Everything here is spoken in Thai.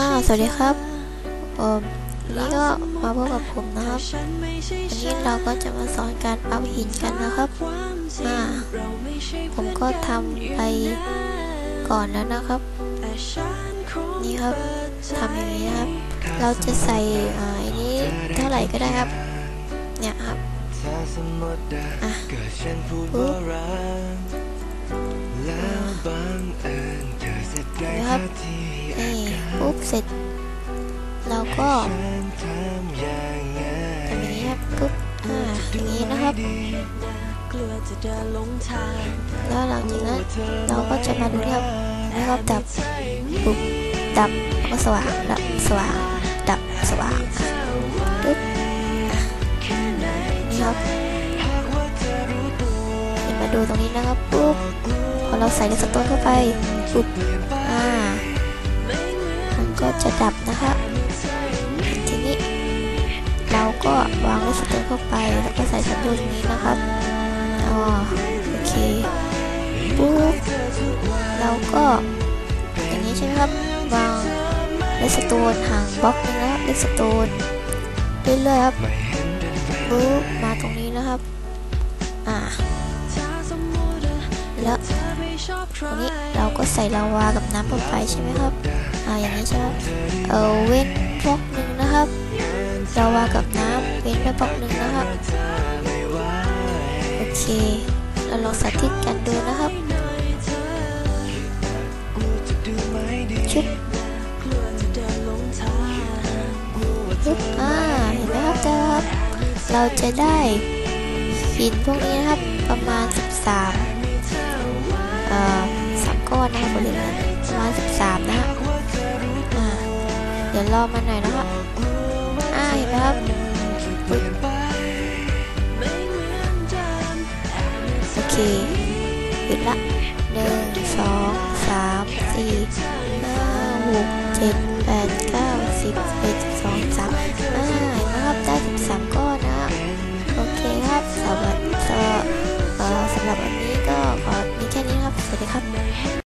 อ้าวัสดีครับเออวันนี้ก็มาพบกับผมนะครับ วันนี้เราก็จะมาสอนการปั๊มหินกันนะครับอ่าผมก็ทำไปก่อนแล้วนะครับ นี่ครับทำอย่างนี้ครับ เราจะใส่อ่าอันนี้เท่าไหร่ก็ได้ครับ เนี่ยครับอะปุ๊บนะครับ นี่ปุ๊บเสร็จเราก็ทำอย่างนี้ครับปุ๊บอ่าอย่างนี้นะครับแล้วหลังจากนั้นเราก็จะมาดูครับแล้วก็ดับปุ๊บดับก็สว่างดับสว่างดับสว่างปุ๊บอะครับเดี๋ยวมาดูตรงนี้นะครับปุ๊บพอเราใส่เลสโตนเข้าไปปุ๊บอ่า จะดับนะครับทีนี้ เราก็วางเลสโตนเข้าไป แล้วก็ใส่สัญญาณนี้นะครับอ๋อโอเคปุ๊บเราก็อย่างนี้ใช่ไหมครับ วางเลสโตนห่างบล็อกนึงนะเลสโตนเรื่อยๆครับปุ๊บมาตรงนี้นะครับ อ่าแล้วตรงนี้เราก็ใส่ลาวากับน้ำลงไปใช่ไหมครับ อ่าอย่างนี้ใช่ไหมเออเว้นบล็อกหนึ่งนะครับลาวากับน้ำเว้นไปบล็อกหนึ่งนะครับโอเคเราลองสาธิตกันดูนะครับชุบชุบอ่าเห็นไหมครับเจ้าครับเราจะได้หินพวกนี้นะครับประมาณ 13เอ่อสามก้อนนะครับบริเวณประมาณ13นะฮะอ่าเดี๋ ยวรอมาหน่อยนะครับอ่าเห็นไหมครับโอเคหยุดละหนึ่งสองสามสี่ห้าหกเจ็ดแปดเก้าสิบเอ็ดสองสามอ่าเห็นไหมครับได้สิบสามก้อนนะโอเคครับสำหรับเอ่อสำหรับวันนี้ก็ขอมีแค่นี้ครับสวัสดีครับ